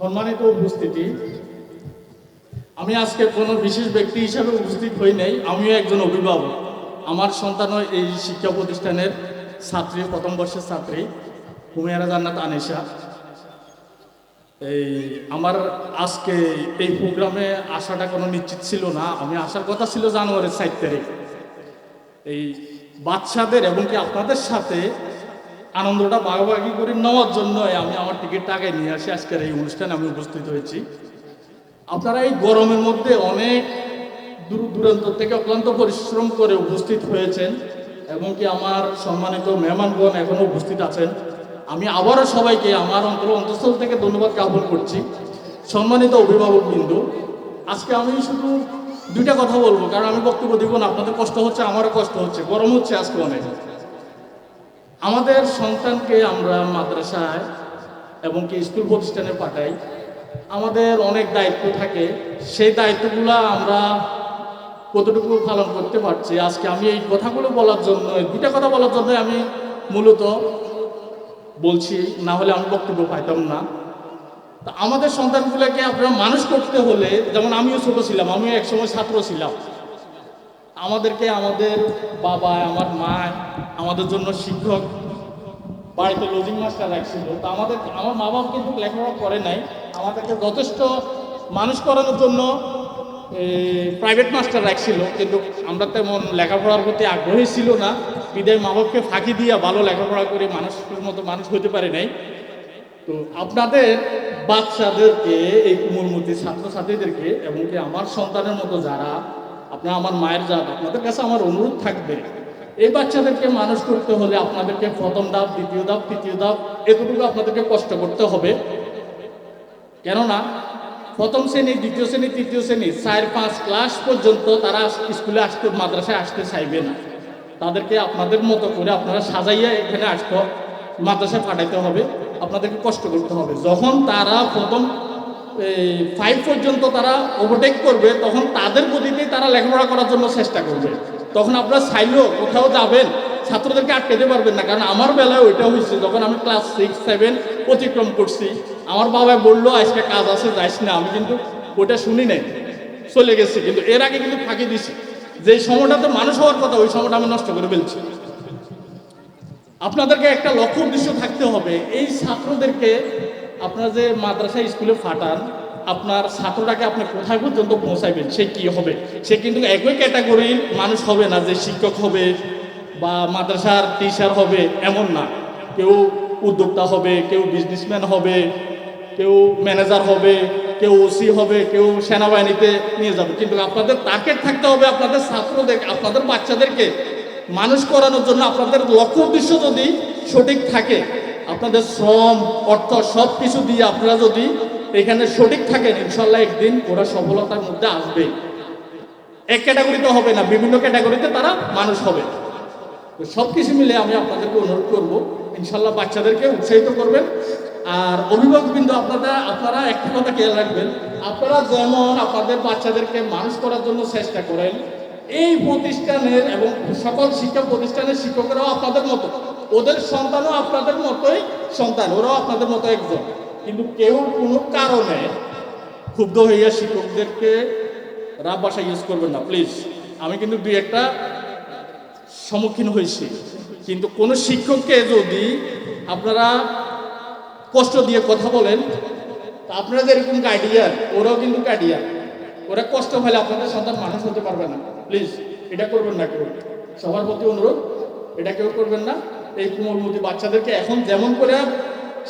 সম্মানিত উপস্থিতি। আমি আজকে কোনো বিশেষ ব্যক্তি হিসাবে উপস্থিত হই নাই, আমিও একজন অভিভাবক। আমার সন্তানও এই শিক্ষা প্রতিষ্ঠানের ছাত্রী, প্রথম বর্ষের ছাত্রী হুমিয়ারা জান্নাত আনিশা। এই আমার আজকে এই প্রোগ্রামে আসাটা কোনো নিশ্চিত ছিল না। আমি আসার কথা ছিল জানুয়ারির সাত তারিখ। এই বাচ্চাদের এবং কি আপনাদের সাথে আনন্দটা ভাগাভাগি করে নেওয়ার জন্য আমি আমার টিকিটটা আগে নিয়ে আসি। আজকের এই অনুষ্ঠানে আমি উপস্থিত হয়েছি। আপনারা এই গরমের মধ্যে অনেক দূর দূরান্ত থেকে অক্লান্ত পরিশ্রম করে উপস্থিত হয়েছেন এবং কি আমার সম্মানিত মেহমানগণ এখনও উপস্থিত আছেন। আমি আবারও সবাইকে আমার অন্তর অন্তঃস্থল থেকে ধন্যবাদ জ্ঞাপন করছি। সম্মানিত অভিভাবক বিন্দু, আজকে আমি শুধু দুইটা কথা বলব, কারণ আমি বক্তব্য দিব না। আপনাদের কষ্ট হচ্ছে, আমারও কষ্ট হচ্ছে, গরম হচ্ছে আজকে অনেক। আমাদের সন্তানকে আমরা মাদ্রাসায় এবং কি স্কুল প্রতিষ্ঠানে পাঠাই। আমাদের অনেক দায়িত্ব থাকে। সেই দায়িত্বগুলো আমরা কতটুকু পালন করতে পারছি? আজকে আমি এই কথাগুলো বলার জন্য দুটা কথা বলার জন্য আমি মূলত বলছি, না হলে আমি বক্তব্য পাইতাম না। আমাদের সন্তানগুলোকে আপনারা মানুষ করতে হলে, যেমন আমিও ছোট ছিলাম, আমিও একসময় ছাত্র ছিলাম। আমাদেরকে আমাদের বাবা, আমার মা, আমাদের জন্য শিক্ষক, বাড়িতে লজিং মাস্টার রাখছিল। তা আমাদের, আমার মা বাবা কিন্তু লেখাপড়া করে নাই। আমাদেরকে যথেষ্ট মানুষ করানোর জন্য প্রাইভেট মাস্টার রাখছিল। কিন্তু আমরা তেমন লেখাপড়ার প্রতি আগ্রহী ছিল না। বিদায় মা বাবাকে ফাঁকি দিয়ে ভালো লেখাপড়া করে মানুষের মতো মানুষ হতে পারে নাই। তো আপনাদের বাচ্চাদেরকে, এই কুমুরমতি ছাত্রছাত্রীদেরকে, এবং কি আমার সন্তানের মতো যারা আপনারা আমার মায়ের জাত আপনাদের কাছে আমার অনুরোধ থাকবে, এই বাচ্চাদেরকে মানুষ করতে হলে আপনাদেরকে প্রথম ধাপ, দ্বিতীয় ধাপ, তৃতীয় ধাপ, এতটুকু আপনাদেরকে কষ্ট করতে হবে। কেননা, প্রথম শ্রেণি, দ্বিতীয় শ্রেণি, তৃতীয় শ্রেণি, চার, পাঁচ ক্লাস পর্যন্ত তারা স্কুলে আসতে, মাদ্রাসায় আসতে চাইবে না। তাদেরকে আপনাদের মতো করে আপনারা সাজাইয়া এখানে আসতে, মাদ্রাসায় পাঠাইতে হবে। আপনাদেরকে কষ্ট করতে হবে। যখন তারা প্রথম ফাইভ পর্যন্ত তারা ওভারটেক করবে, তখন তাদের গতিতেই তারা লেখাপড়া করার জন্য চেষ্টা করবে। তখন আপনারা চাইলেও কোথাও যাবেন, ছাত্রদেরকে আটকাতে পারবেন না। কারণ আমার বেলায় ওইটা হয়েছে, যখন আমি ক্লাস সিক্স সেভেন অতিক্রম করছি, আমার বাবা বলল, আজকে কাজ আছে, যাইস না। আমি কিন্তু ওইটা শুনি নাই, চলে গেছি। কিন্তু এর আগে কিন্তু ফাঁকি দিছি। যে সময়টাতে মানুষ হওয়ার কথা, ওই সময়টা আমি নষ্ট করে ফেলছি। আপনাদেরকে একটা লক্ষ্য উদ্দেশ্য থাকতে হবে, এই ছাত্রদেরকে আপনারা যে মাদ্রাসা স্কুলে ফাটান, আপনার ছাত্রটাকে আপনি কোথায় পর্যন্ত পৌঁছাইবেন? সে কি হবে? সে কিন্তু একই ক্যাটাগরির মানুষ হবে না যে শিক্ষক হবে বা মাদ্রাসার টিচার হবে, এমন না। কেউ উদ্যোক্তা হবে, কেউ বিজনেসম্যান হবে, কেউ ম্যানেজার হবে, কেউ ওসি হবে, কেউ সেনাবাহিনীতে নিয়ে যাবে। কিন্তু আপনাদের টার্গেট থাকতে হবে আপনাদের ছাত্রদের, আপনাদের বাচ্চাদেরকে মানুষ করানোর জন্য আপনাদের লক্ষ্য উদ্দেশ্য যদি সঠিক থাকে আপনাদের শ্রম, অর্থ সব কিছু দিয়ে আপনারা যদি এখানে সঠিক থাকেন ইনশাল্লাহ একদিন ওরা সফলতার মধ্যে আসবে। এক ক্যাটাগরিতে হবে না, বিভিন্ন ক্যাটাগরিতে তারা মানুষ হবে। সব কিছু মিলে আমি আপনাদেরকে অনুরোধ করব ইনশাল্লাহ বাচ্চাদেরকে উৎসাহিত করবেন। আর অভিভাবক বিন্দু আপনারা আপনারা একটা কথা খেয়াল রাখবেন, আপনারা যেমন আপনাদের বাচ্চাদেরকে মানুষ করার জন্য চেষ্টা করেন, এই প্রতিষ্ঠানের এবং সকল শিক্ষা প্রতিষ্ঠানের শিক্ষকেরাও আপনাদের মতো। ওদের সন্তানও আপনাদের মতোই সন্তান, ওরাও আপনাদের মতো একজন। কিন্তু কেউ কোনো কারণে ক্ষুব্ধ হইয়া শিক্ষকদেরকে রাব ভাষা ইউজ করবেন না। প্লিজ আমি কিন্তু দুই একটা সম্মুখীন হয়েছি। কিন্তু কোনো শিক্ষককে যদি আপনারা কষ্ট দিয়ে কথা বলেন আপনারা যেরকম গার্ডিয়ান ওরাও কিন্তু গার্ডিয়ান ওরা কষ্ট হলে আপনাদের সন্তান মানুষ হতে পারবে না। প্লিজ এটা করবেন না কেউ। সবার প্রতি অনুরোধ, এটা কেউ করবেন না। এই কোমলমতি বাচ্চাদেরকে এখন যেমন করে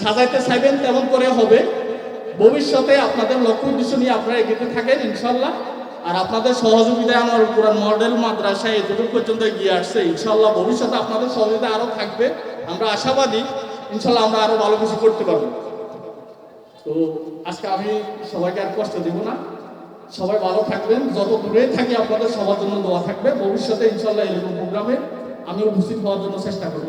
সাজাইতে চাইবেন, তেমন করে হবে। ভবিষ্যতে আপনাদের লক্ষ্য উদ্দেশ্য নিয়ে আপনারা এগিয়ে থাকেন, ইনশাল্লাহ। আর আপনাদের সহযোগিতায় আমার পুরান মডেল মাদ্রাসায় এতটুকু পর্যন্ত এগিয়ে আসছে, ইনশাল্লাহ ভবিষ্যতে আপনাদের সহযোগিতা আরও থাকবে। আমরা আশাবাদী, ইনশাল্লাহ আমরা আরও ভালো কিছু করতে পারব। তো আজকে আমি সবাইকে আর কষ্ট দিব না। সবাই ভালো থাকবেন। যত দূরে থাকি আপনাদের সবার জন্য দোয়া থাকবে। ভবিষ্যতে ইনশাল্লাহ এরকম প্রোগ্রামে আমি উপস্থিত হওয়ার জন্য চেষ্টা করব।